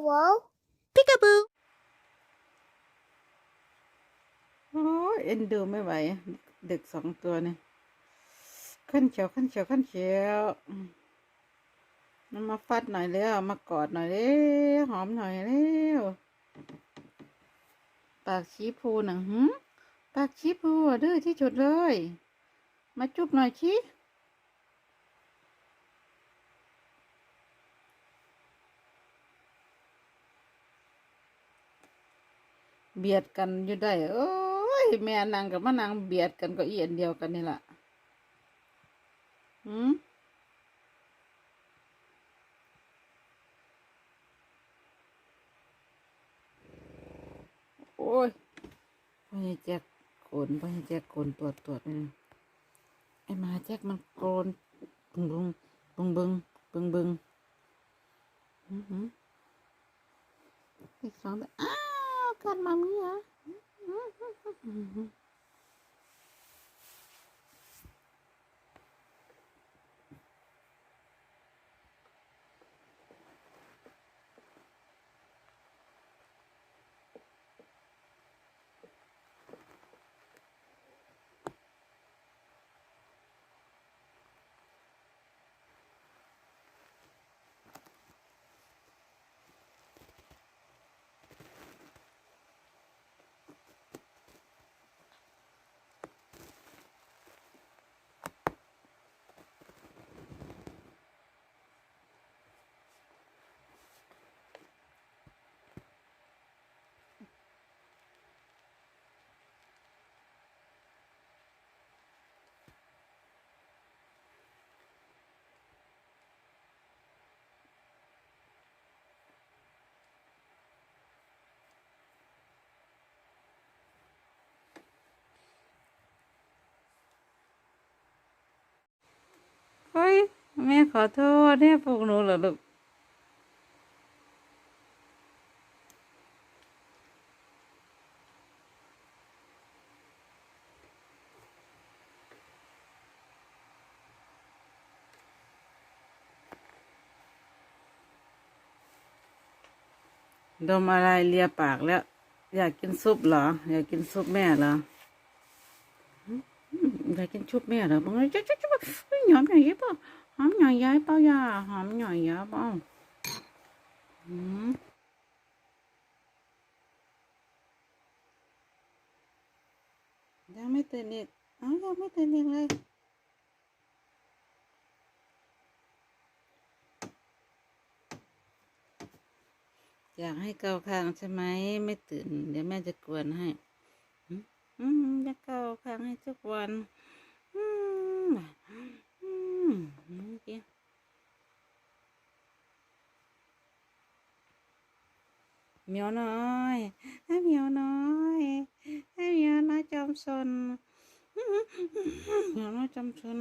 Hello? Peekaboo. โอ้ยเอ็นดูไม่ไหวเด็กสองตัวเนี่ยขั้นเขียวขั้นเขียวขั้นเขียวอืมมันมาฟัดหน่อยเร็วมากอดหน่อยเร็วหอมหน่อยเร็วปากชี้พูหนังหืมปากชี้พูอะดื้อที่สุดเลย มาจุบหน่อยชี้ เบียดกันอยู่ได้โอ้ยแม่นางกับมานางเบียดกันก็อีอันเดียวกันนี่แหละหืมโอ้ยพ่อใหญ่แจ็คโกนพ่อใหญ่แจ็คโกนตรวจตรวจนี่ไอ้มาแจ็คมันโกนบึงบึงบึงบึงบึงบึงอือหืออีกสองตัวอ้า วกัด ฮ้ย แม่ขอโทษเนี่ยพวกหนูเหรอลูกดมอะไรเลียปากแล้ว อยากกินซุปเหรอ อยากกินซุปแม่เหรอ อยกินซุปแม่เหรอมึงจะจะจะหอมหน่อยเปล่าหอมหน่อยย้ายเป่ายาหอมหน่อยย้ายเป่าหืมยังไม่ตื่นอีกอ้าวยังไม่ตื่นอีกเลยอยากให้เกาคางใช่ไหมไม่ตื่น เดี๋ยวแม่จะกวนให้ อืมจะเกาคางให้ทุกวัน อืมอืมโอเคเหมียวน้อยให้เหมียวน้อยให้เหมียวน้อยจอมซนเหมียวน้อยจอมซน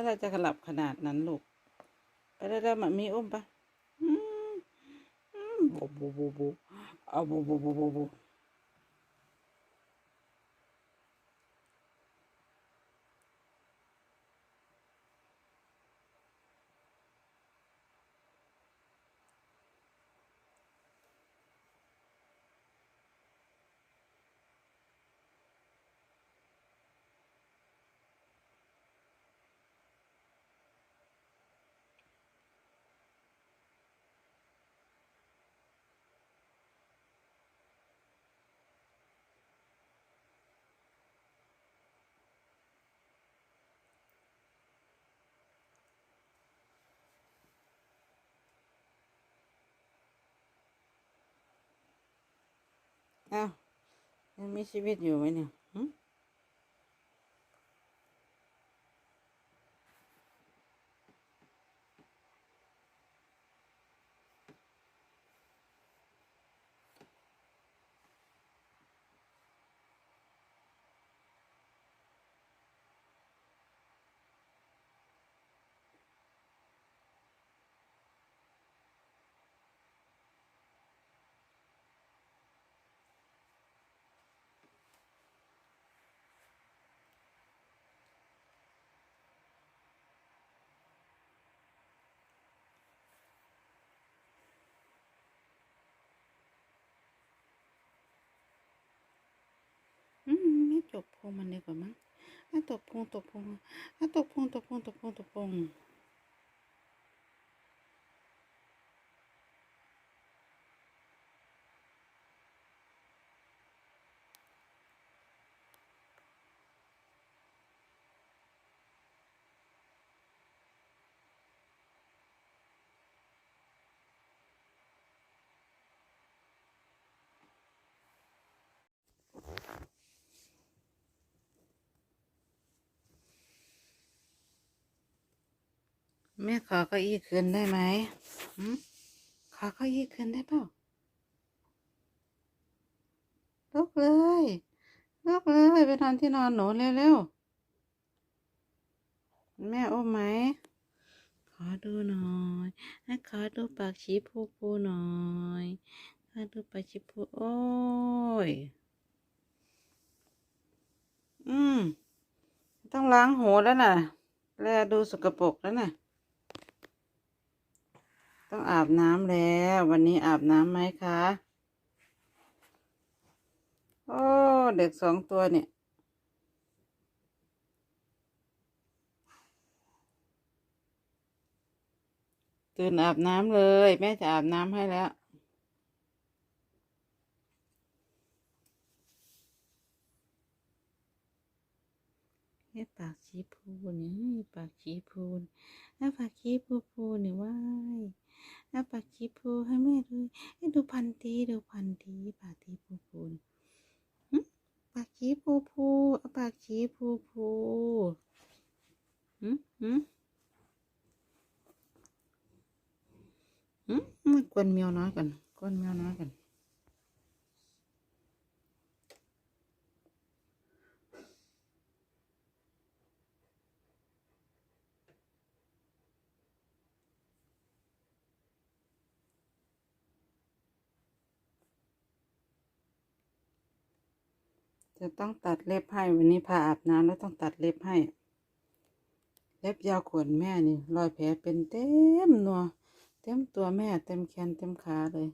ถ้าเราจะขลับขนาดนั้นลูกไปได้ได้มามีอุ้มปะอืมอืมบูบูบูบูเอาบูบูบูบู อ้าวยังมีชีวิตอยู่ไหมเนี่ย จบพงมันดีกว่ามั้งอะตบพงตบพงอะตบพงตบพงตบพงตบพง แม่ขอเก้าอี้คืนได้ไหมหืมขอเก้าอี้คืนได้เปล่าลุกเลยลุกเลยไปนอนที่นอนหนูเร็วๆแม่อุ้มไหม ขอดูหน่อยให้ขอดูปากชีพูพูหน่อยขอดูปากชีพูโอ้ย อืม ต้องล้างหูแล้วน่ะ แลดูสกปรกแล้วน่ะ ต้องอาบน้ำแล้ว วันนี้อาบน้ำไหมคะ โอ้ เด็กสองตัวเนี่ย ตื่นอาบน้ำเลย แม่จะอาบน้ำให้แล้วเฮ้ปากชีพูนี่ยเฮ้ปากชีพูน แล้วปากชีพูพูเนี่ยว้าย อาปากชีพูให้แม่ดูให้ดูพันธีดูพันธีปากทีพูพูปากชีพูพูอาปากชีพูพูอืมอืมอืมมากวนแมวน้อยก่อนกวนแมวน้อยก่อน จะต้องตัดเล็บให้วันนี้พาอาบน้ำแล้วต้องตัดเล็บให้ เล็บยาวขวนแม่นี่รอยแผลเป็นเต็มนัวเต็มตัวแม่เต็มแขนเต็มขาเลย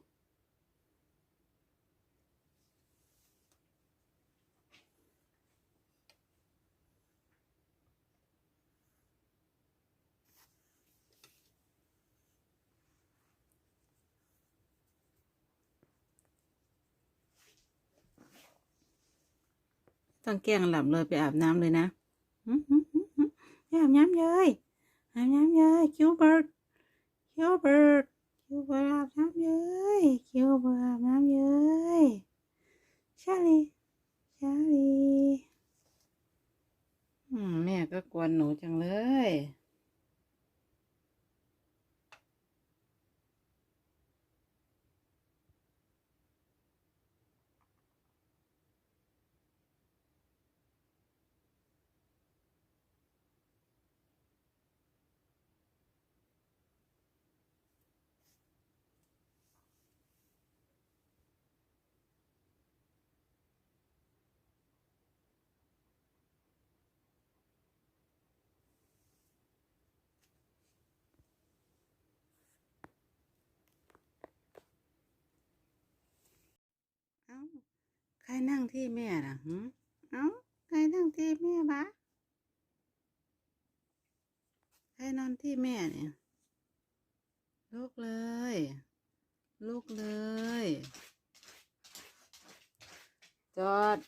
ต้องแกล้งหลับเลยไปอาบน้ำเลยนะหืมหืมหืมหืมไปอาบน้ำเลยอาบน้ำเลยคิวเบิร์ดคิวเบิร์ดคิวเบิร์ดอาบน้ำเลยคิวเบิร์ดอาบน้ำเลยชาลีชาลีอืมแม่ก็กวนหนูจังเลย ใครนั่งที่แม่ล่ะหืเอ้าใครนั่งที่แม่บะใครนอนที่แม่เนี่ยลุกเลยลุกเลย จอด